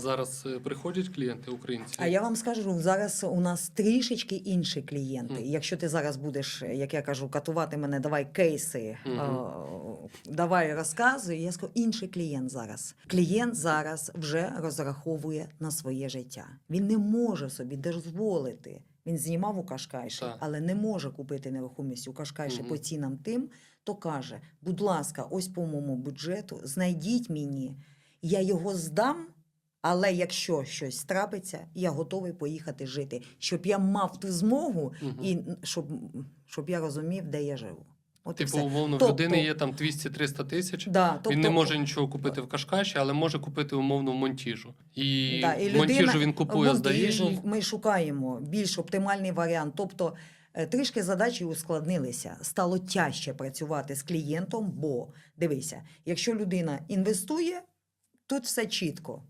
Зараз е, приходять клієнти українці. А я вам скажу, зараз у нас трішечки інші клієнти. Мгм. Якщо ти зараз будеш, як я кажу, катувати мене, давай кейси, Мгм. е, давай розказуй. Я скажу, інший клієнт зараз. Клієнт зараз вже розраховує на своє життя. Він не може собі дозволити. Він знімав у Кашкайші, але не може купити нерухомість у Кашкайші Мгм. по цінам тим, то каже: будь ласка, ось по моєму бюджету, знайдіть мені, я його здам. Але якщо щось трапиться, я готовий поїхати жити, щоб я мав ту змогу Мгм. і щоб, щоб я розумів, де я живу. От Типу, все. умовно, в Тобто- людини є там 200-300 тисяч. Да, тобто, Він не може нічого купити в Кашкаші, але може купити умовно в монтіжу. І, Да, і в монтіжу людина- він купує, здає. Ми шукаємо більш оптимальний варіант. Тобто е, трішки задачі ускладнилися. Стало тяжче працювати з клієнтом, бо дивися, якщо людина інвестує, тут все чітко.